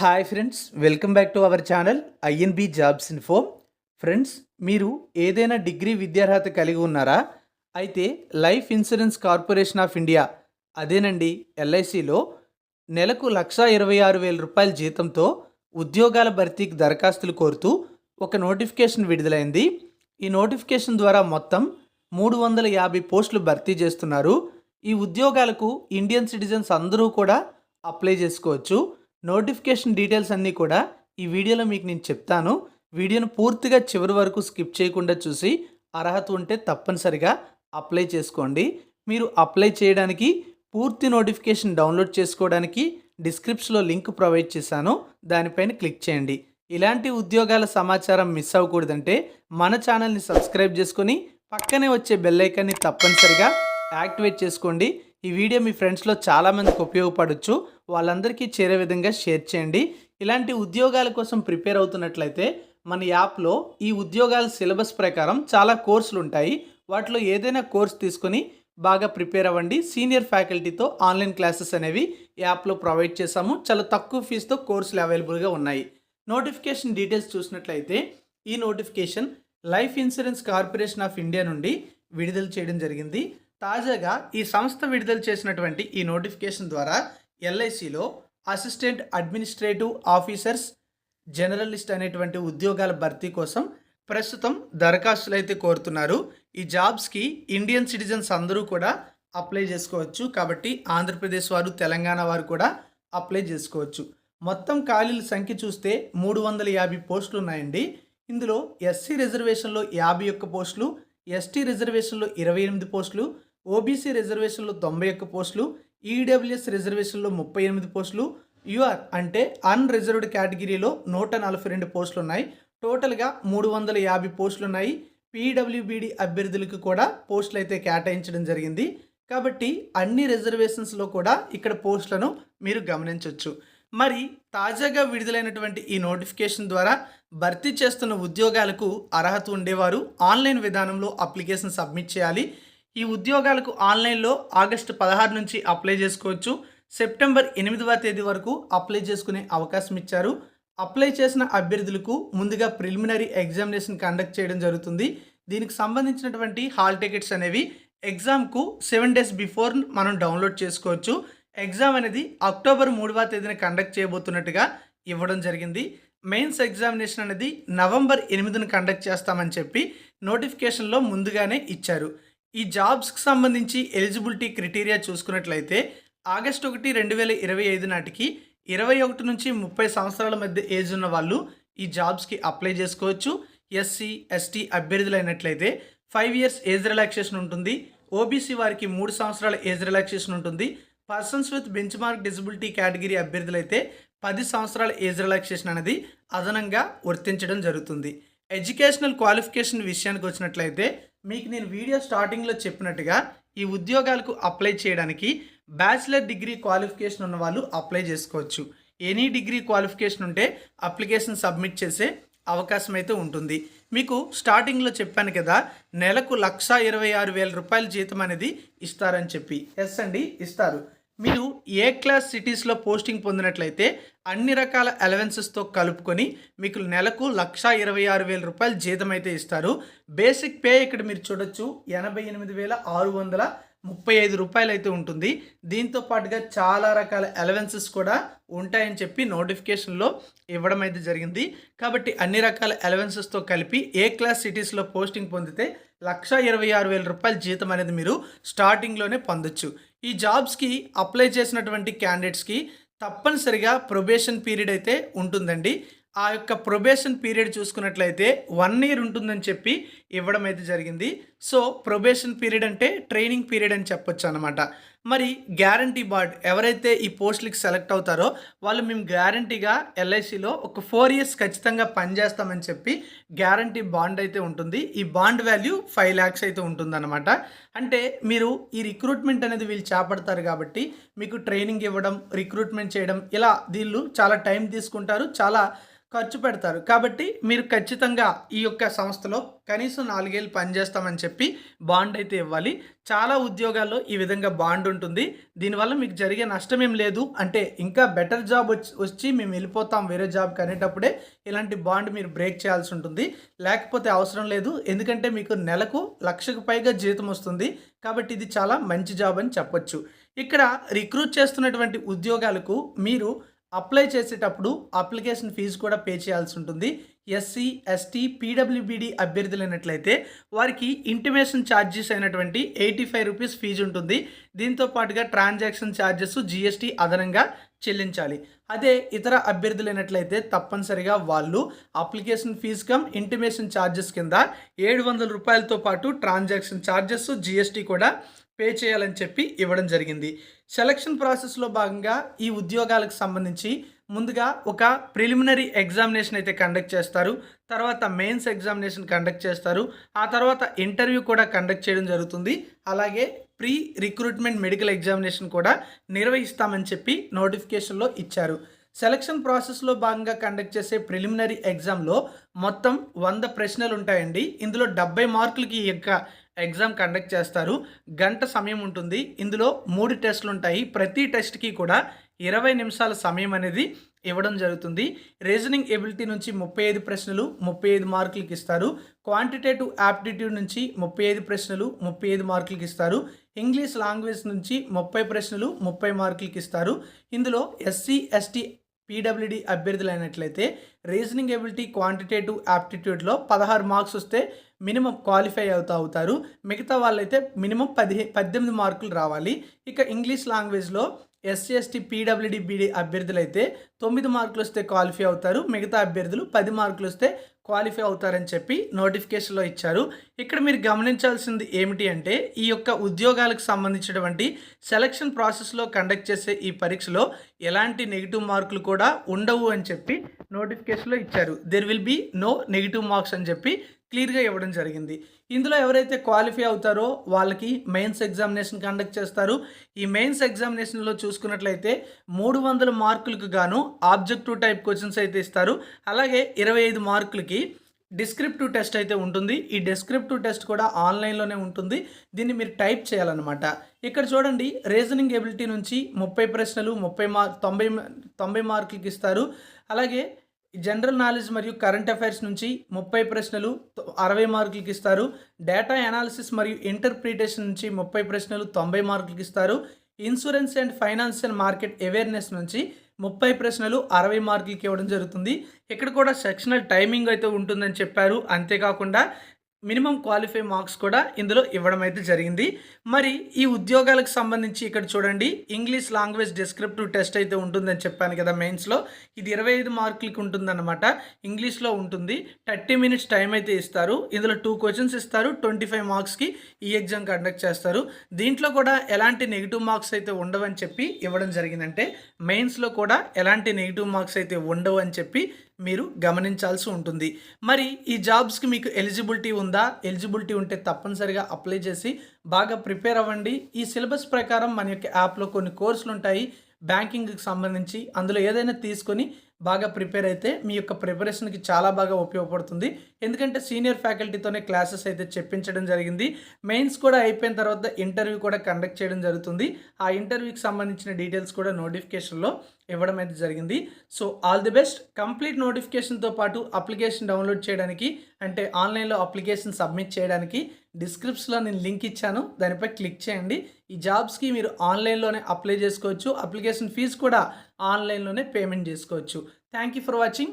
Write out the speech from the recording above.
Hi friends welcome back to our channel INB jobs info friends మీరు ఏదైనా degree విద్యార్హత కలిగి ఉన్నారా? అయితే life insurance corporation of India అదేనండి ఎల్ఐసిలో నెలకు లక్ష ఇరవై ఆరు వేల రూపాయల జీతంతో ఉద్యోగాల భర్తీకి దరఖాస్తులు కోరుతూ ఒక నోటిఫికేషన్ విడుదలైంది. ఈ నోటిఫికేషన్ ద్వారా మొత్తం మూడు వందల యాభై పోస్టులు భర్తీ చేస్తున్నారు. ఈ ఉద్యోగాలకు ఇండియన్ సిటిజన్స్ అందరూ కూడా అప్లై చేసుకోవచ్చు. నోటిఫికేషన్ డీటెయిల్స్ అన్నీ కూడా ఈ వీడియోలో మీకు నేను చెప్తాను. వీడియోను పూర్తిగా చివరి వరకు స్కిప్ చేయకుండా చూసి అర్హత ఉంటే తప్పనిసరిగా అప్లై చేసుకోండి. మీరు అప్లై చేయడానికి పూర్తి నోటిఫికేషన్ డౌన్లోడ్ చేసుకోవడానికి డిస్క్రిప్షన్లో లింక్ ప్రొవైడ్ చేశాను. దానిపైన క్లిక్ చేయండి. ఇలాంటి ఉద్యోగాల సమాచారం మిస్ అవ్వకూడదంటే మన ఛానల్ని సబ్స్క్రైబ్ చేసుకొని పక్కనే వచ్చే బెల్లైకాన్ని తప్పనిసరిగా యాక్టివేట్ చేసుకోండి. ఈ వీడియో మీ ఫ్రెండ్స్లో చాలామందికి ఉపయోగపడవచ్చు వాళ్ళందరికీ చేరే విధంగా షేర్ చేయండి. ఇలాంటి ఉద్యోగాల కోసం ప్రిపేర్ అవుతున్నట్లయితే మన యాప్లో ఈ ఉద్యోగాల సిలబస్ ప్రకారం చాలా కోర్సులు ఉంటాయి. వాటిలో ఏదైనా కోర్స్ తీసుకొని బాగా ప్రిపేర్ అవ్వండి. సీనియర్ ఫ్యాకల్టీతో ఆన్లైన్ క్లాసెస్ అనేవి యాప్లో ప్రొవైడ్ చేశాము. చాలా తక్కువ ఫీజుతో కోర్సులు అవైలబుల్గా ఉన్నాయి. నోటిఫికేషన్ డీటెయిల్స్ చూసినట్లయితే ఈ notification life insurance corporation of India నుండి విడుదల చేయడం జరిగింది. తాజాగా ఈ సంస్థ విడుదల చేసినటువంటి ఈ నోటిఫికేషన్ ద్వారా ఎల్ఐసిలో అసిస్టెంట్ అడ్మినిస్ట్రేటివ్ ఆఫీసర్స్ జర్నలిస్ట్ అనేటువంటి ఉద్యోగాల భర్తీ కోసం ప్రస్తుతం దరఖాస్తులు అయితే కోరుతున్నారు. ఈ జాబ్స్కి ఇండియన్ సిటిజన్స్ అందరూ కూడా అప్లై చేసుకోవచ్చు. కాబట్టి ఆంధ్రప్రదేశ్ వారు తెలంగాణ వారు కూడా అప్లై చేసుకోవచ్చు. మొత్తం ఖాళీల సంఖ్య చూస్తే మూడు వందల యాభై పోస్టులు ఉన్నాయండి. ఇందులో ఎస్సీ రిజర్వేషన్లో యాభై ఒక్క పోస్టులు ఎస్టీ రిజర్వేషన్లో ఇరవై ఎనిమిది పోస్టులు ఓబీసీ రిజర్వేషన్లో తొంభై ఒక్క పోస్టులు ఈడబ్ల్యూఎస్ రిజర్వేషన్లో ముప్పై ఎనిమిది పోస్టులు యూఆర్ అంటే అన్రిజర్వ్డ్ కేటగిరీలో నూట నలభై రెండు పోస్టులు ఉన్నాయి టోటల్గా మూడు వందల యాభై పోస్టులు ఉన్నాయి పీడబ్ల్యూబీడి అభ్యర్థులకు కూడా పోస్టులు అయితే కేటాయించడం జరిగింది. కాబట్టి అన్ని రిజర్వేషన్స్లో కూడా ఇక్కడ పోస్టులను మీరు గమనించవచ్చు మరి తాజాగా విడుదలైనటువంటి ఈ నోటిఫికేషన్ ద్వారా భర్తీ చేస్తున్న ఉద్యోగాలకు అర్హత ఉండేవారు. ఆన్లైన్ విధానంలో అప్లికేషన్ సబ్మిట్ చేయాలి. ఈ ఉద్యోగాలకు ఆన్లైన్లో ఆగస్టు పదహారు నుంచి అప్లై చేసుకోవచ్చు. సెప్టెంబర్ ఎనిమిదవ తేదీ వరకు అప్లై చేసుకునే అవకాశం ఇచ్చారు. అప్లై చేసిన అభ్యర్థులకు ముందుగా ప్రిలిమినరీ ఎగ్జామినేషన్ కండక్ట్ చేయడం జరుగుతుంది. దీనికి సంబంధించినటువంటి హాల్ టికెట్స్ అనేవి ఎగ్జామ్కు సెవెన్ డేస్ బిఫోర్ మనం డౌన్లోడ్ చేసుకోవచ్చు. ఎగ్జామ్ అనేది అక్టోబర్ మూడవ తేదీన కండక్ట్ చేయబోతున్నట్టుగా ఇవ్వడం జరిగింది. మెయిన్స్ ఎగ్జామినేషన్ అనేది నవంబర్ ఎనిమిదిన కండక్ట్ చేస్తామని చెప్పి నోటిఫికేషన్లో ముందుగానే ఇచ్చారు. ఈ జాబ్స్కి సంబంధించి ఎలిజిబిలిటీ క్రిటీరియా చూసుకున్నట్లయితే ఆగస్ట్ ఒకటి రెండు వేల ఇరవై ఐదు నాటికి ఇరవై ఒకటి నుంచి ముప్పై సంవత్సరాల మధ్య ఏజ్ ఉన్న వాళ్ళు ఈ జాబ్స్కి అప్లై చేసుకోవచ్చు. ఎస్సీ ఎస్టీ అభ్యర్థులైనట్లయితే ఫైవ్ ఇయర్స్ ఏజ్ రిలాక్సేషన్ ఉంటుంది. ఓబీసీ వారికి మూడు సంవత్సరాల ఏజ్ రిలాక్సేషన్ ఉంటుంది. Persons with benchmark disability category అభ్యర్థులైతే పది సంవత్సరాల ఏజ్ రిలాక్సేషన్ అనేది అదనంగా వర్తించడం జరుగుతుంది. ఎడ్యుకేషనల్ క్వాలిఫికేషన్ విషయానికి వచ్చినట్లయితే మీకు నేను వీడియో స్టార్టింగ్లో చెప్పినట్టుగా ఈ ఉద్యోగాలకు అప్లై చేయడానికి బ్యాచిలర్ డిగ్రీ క్వాలిఫికేషన్ ఉన్న వాళ్ళు అప్లై చేసుకోవచ్చు. ఎనీ డిగ్రీ క్వాలిఫికేషన్ ఉంటే అప్లికేషన్ సబ్మిట్ చేసే అవకాశం అయితే ఉంటుంది. మీకు స్టార్టింగ్లో చెప్పాను కదా నెలకు లక్ష ఇరవై ఆరు వేల రూపాయల జీతం అనేది ఇస్తారని చెప్పి. ఎస్ అండి ఇస్తారు. మీరు ఏ క్లాస్ సిటీస్లో పోస్టింగ్ పొందినట్లయితే అన్ని రకాల అలవెన్సెస్తో కలుపుకొని మీకు నెలకు లక్ష ఇరవై ఆరు వేల రూపాయలు జీతం అయితే ఇస్తారు. బేసిక్ పే ఇక్కడ మీరు చూడొచ్చు. ఎనభై ఎనిమిది వేల ఆరు వందల ముప్పై ఐదు రూపాయలు అయితే ఉంటుంది. దీంతో పాటుగా చాలా రకాల అలవెన్సెస్ కూడా ఉంటాయని చెప్పి నోటిఫికేషన్లో ఇవ్వడం అయితే జరిగింది. కాబట్టి అన్ని రకాల అలవెన్సెస్తో కలిపి ఏ క్లాస్ సిటీస్లో పోస్టింగ్ పొందితే లక్ష ఇరవై ఆరు వేల రూపాయల జీతం అనేది మీరు స్టార్టింగ్లోనే పొందొచ్చు. ఈ జాబ్స్కి అప్లై చేసినటువంటి క్యాండిడేట్స్కి తప్పనిసరిగా ప్రొబేషన్ పీరియడ్ అయితే ఉంటుందండి. ఆ యొక్క ప్రొబేషన్ పీరియడ్ చూసుకున్నట్లయితే వన్ ఇయర్ ఉంటుందని చెప్పి ఇవ్వడం అయితే జరిగింది. సో ప్రొబేషన్ పీరియడ్ అంటే ట్రైనింగ్ పీరియడ్ అని చెప్పొచ్చు అనమాట మరి గ్యారంటీ బాండ్ ఎవరైతే ఈ పోస్టులకి సెలెక్ట్ అవుతారో వాళ్ళు మేము గ్యారంటీగా ఎల్ఐసిలో ఒక ఫోర్ ఇయర్స్ ఖచ్చితంగా పనిచేస్తామని చెప్పి గ్యారంటీ బాండ్ అయితే ఉంటుంది. ఈ బాండ్ వాల్యూ ఫైవ్ ల్యాక్స్ అయితే ఉంటుందన్నమాట. అంటే మీరు ఈ రిక్రూట్మెంట్ అనేది వీళ్ళు చేపడతారు కాబట్టి మీకు ట్రైనింగ్ ఇవ్వడం రిక్రూట్మెంట్ చేయడం ఇలా వీళ్ళు చాలా టైం తీసుకుంటారు చాలా ఖర్చు పెడతారు. కాబట్టి మీరు ఖచ్చితంగా ఈ యొక్క సంస్థలో కనీసం నాలుగేళ్ళు పనిచేస్తామని చెప్పి బాండ్ అయితే ఇవ్వాలి. చాలా ఉద్యోగాల్లో ఈ విధంగా బాండ్ ఉంటుంది. దీనివల్ల మీకు జరిగే నష్టం ఏం లేదు. అంటే ఇంకా బెటర్ జాబ్ వచ్చి వచ్చి మేము వెళ్ళిపోతాం వేరే జాబ్కి అనేటప్పుడే ఇలాంటి బాండ్ మీరు బ్రేక్ చేయాల్సి ఉంటుంది. లేకపోతే అవసరం లేదు. ఎందుకంటే మీకు నెలకు లక్షకు పైగా జీతం వస్తుంది. కాబట్టి ఇది చాలా మంచి జాబ్ అని చెప్పొచ్చు. ఇక్కడ రిక్రూట్ చేస్తున్నటువంటి ఉద్యోగాలకు మీరు అప్లై చేసేటప్పుడు అప్లికేషన్ ఫీజు కూడా పే చేయాల్సి ఉంటుంది. ఎస్సీ ఎస్టీ పీడబ్ల్యూబీడీ అభ్యర్థులైనట్లయితే వారికి ఇంటిమేషన్ ఛార్జెస్ అయినటువంటి ఎయిటీ ఫైవ్ రూపీస్ ఫీజు ఉంటుంది. దీంతో పాటుగా ట్రాన్సాక్షన్ ఛార్జెస్ జిఎస్టీ అదనంగా చెల్లించాలి. అదే ఇతర అభ్యర్థులైనట్లయితే తప్పనిసరిగా వాళ్ళు application fee cum intimation charges కింద ఏడు వందల రూపాయలతో పాటు ట్రాన్సాక్షన్ ఛార్జెస్ జిఎస్టీ కూడా పే చేయాలని చెప్పి ఇవ్వడం జరిగింది. సెలక్షన్ ప్రాసెస్లో భాగంగా ఈ ఉద్యోగాలకు సంబంధించి ముందుగా ఒక ప్రిలిమినరీ ఎగ్జామినేషన్ అయితే కండక్ట్ చేస్తారు. తర్వాత మెయిన్స్ ఎగ్జామినేషన్ కండక్ట్ చేస్తారు. ఆ తర్వాత ఇంటర్వ్యూ కూడా కండక్ట్ చేయడం జరుగుతుంది. అలాగే ప్రీ రిక్రూట్మెంట్ మెడికల్ ఎగ్జామినేషన్ కూడా నిర్వహిస్తామని చెప్పి నోటిఫికేషన్లో ఇచ్చారు. సెలక్షన్ ప్రాసెస్లో భాగంగా కండక్ట్ చేసే ప్రిలిమినరీ ఎగ్జామ్లో మొత్తం వంద ప్రశ్నలు ఉంటాయండి. ఇందులో డెబ్బై మార్కులకి ఈ యొక్క ఎగ్జామ్ కండక్ట్ చేస్తారు. గంట సమయం ఉంటుంది. ఇందులో మూడు టెస్టులు ఉంటాయి. ప్రతి టెస్ట్కి కూడా ఇరవై నిమిషాల సమయం అనేది ఇవ్వడం జరుగుతుంది. రీజనింగ్ ఎబిలిటీ నుంచి ముప్పై ఐదు ప్రశ్నలు ముప్పై ఐదు మార్కులకి ఇస్తారు. క్వాంటిటేటివ్ యాప్టిట్యూడ్ నుంచి ముప్పై ఐదు ప్రశ్నలు ముప్పై ఐదు మార్కులకి ఇస్తారు. ఇంగ్లీష్ లాంగ్వేజ్ నుంచి ముప్పై ప్రశ్నలు ముప్పై మార్కులకి ఇస్తారు. ఇందులో ఎస్సీ ఎస్టీ పీడబ్ల్యూడి అభ్యర్థులైనట్లయితే రీజనింగ్ ఎబిలిటీ క్వాంటిటేటివ్ యాప్టిట్యూడ్లో పదహారు మార్క్స్ వస్తే మినిమం క్వాలిఫై అవుతూ అవుతారు. మిగతా వాళ్ళైతే మినిమం పదిహే పద్దెనిమిది మార్కులు రావాలి. ఇక ఇంగ్లీష్ లాంగ్వేజ్లో ఎస్సీ ఎస్టీ పీడబ్ల్యూడి బీడీ అభ్యర్థులు అయితే తొమ్మిది మార్కులు వస్తే క్వాలిఫై అవుతారు. మిగతా అభ్యర్థులు పది మార్కులు వస్తే క్వాలిఫై అవుతారని చెప్పి నోటిఫికేషన్లో ఇచ్చారు. ఇక్కడ మీరు గమనించాల్సింది ఏమిటి అంటే ఈ యొక్క ఉద్యోగాలకు సంబంధించినటువంటి సెలక్షన్ ప్రాసెస్లో కండక్ట్ చేసే ఈ పరీక్షలో ఎలాంటి నెగిటివ్ మార్కులు కూడా ఉండవు అని చెప్పి నోటిఫికేషన్లో ఇచ్చారు. There will be no negative marks అని చెప్పి క్లియర్గా ఇవ్వడం జరిగింది. ఇందులో ఎవరైతే క్వాలిఫై అవుతారో వాళ్ళకి మెయిన్స్ ఎగ్జామినేషన్ కండక్ట్ చేస్తారు. ఈ మెయిన్స్ ఎగ్జామినేషన్లో చూసుకున్నట్లయితే మూడు వందల మార్కులకు గాను ఆబ్జెక్టివ్ టైప్ క్వశ్చన్స్ అయితే ఇస్తారు. అలాగే ఇరవై ఐదు మార్కులకి డిస్క్రిప్టివ్ టెస్ట్ అయితే ఉంటుంది. ఈ డిస్క్రిప్టివ్ టెస్ట్ కూడా ఆన్లైన్లోనే ఉంటుంది. దీన్ని మీరు టైప్ చేయాలన్నమాట. ఇక్కడ చూడండి రీజనింగ్ ఎబిలిటీ నుంచి ముప్పై ప్రశ్నలు ముప్పై మార్ తొంభై తొంభై మార్కులకి ఇస్తారు. అలాగే జనరల్ నాలెడ్జ్ మరియు కరెంట్ అఫైర్స్ నుంచి ముప్పై ప్రశ్నలు అరవై మార్కులకి ఇస్తారు. డేటా అనాలిసిస్ మరియు ఇంటర్ప్రిటేషన్ నుంచి ముప్పై ప్రశ్నలు తొంభై మార్కులకి ఇస్తారు. Insurance and financial market awareness నుంచి ముప్పై ప్రశ్నలు అరవై మార్కులకి ఇవ్వడం జరుగుతుంది. ఇక్కడ కూడా సెక్షనల్ టైమింగ్ అయితే ఉంటుందని చెప్పారు. అంతేకాకుండా మినిమం క్వాలిఫై మార్క్స్ కూడా ఇందులో ఇవ్వడం అయితే జరిగింది. మరి ఈ ఉద్యోగాలకు సంబంధించి ఇక్కడ చూడండి ఇంగ్లీష్ లాంగ్వేజ్ డిస్క్రిప్టివ్ టెస్ట్ అయితే ఉంటుందని చెప్పాను కదా మెయిన్స్లో. ఇది ఇరవై ఐదు మార్కులకి ఉంటుందన్నమాట. ఇంగ్లీష్లో ఉంటుంది. థర్టీ మినిట్స్ టైం అయితే ఇస్తారు. ఇందులో టూ క్వశ్చన్స్ ఇస్తారు. ట్వంటీ ఫైవ్ మార్క్స్కి ఈ ఎగ్జామ్ కండక్ట్ చేస్తారు. దీంట్లో కూడా ఎలాంటి నెగిటివ్ మార్క్స్ అయితే ఉండవని చెప్పి ఇవ్వడం జరిగిందంటే మెయిన్స్లో కూడా ఎలాంటి నెగిటివ్ మార్క్స్ అయితే ఉండవు అని చెప్పి మీరు గమనించాల్సి ఉంటుంది. మరి ఈ జాబ్స్కి మీకు ఎలిజిబిలిటీ ఉందా? ఎలిజిబిలిటీ ఉంటే తప్పనిసరిగా అప్లై చేసి బాగా ప్రిపేర్ అవ్వండి. ఈ సిలబస్ ప్రకారం మన యొక్క యాప్లో కొన్ని కోర్సులు ఉంటాయి బ్యాంకింగ్కి సంబంధించి అందులో ఏదైనా తీసుకొని బాగా ప్రిపేర్ అయితే మీ యొక్క ప్రిపరేషన్కి చాలా బాగా ఉపయోగపడుతుంది. ఎందుకంటే సీనియర్ ఫ్యాకల్టీతోనే క్లాసెస్ అయితే చెప్పించడం జరిగింది. మెయిన్స్ కూడా అయిపోయిన తర్వాత ఇంటర్వ్యూ కూడా కండక్ట్ చేయడం జరుగుతుంది. ఆ ఇంటర్వ్యూకి సంబంధించిన డీటెయిల్స్ కూడా నోటిఫికేషన్లో ఇవ్వడం అయితే జరిగింది. So all the best. Complete నోటిఫికేషన్తో పాటు అప్లికేషన్ డౌన్లోడ్ చేయడానికి అంటే ఆన్లైన్లో అప్లికేషన్ సబ్మిట్ చేయడానికి డిస్క్రిప్షన్లో నేను లింక్ ఇచ్చాను. దానిపై క్లిక్ చేయండి. ఈ జాబ్స్కి మీరు ఆన్లైన్లోనే అప్లై చేసుకోవచ్చు. అప్లికేషన్ ఫీజు కూడా ఆన్లైన్లోనే పేమెంట్ చేసుకోవచ్చు. Thank you for watching.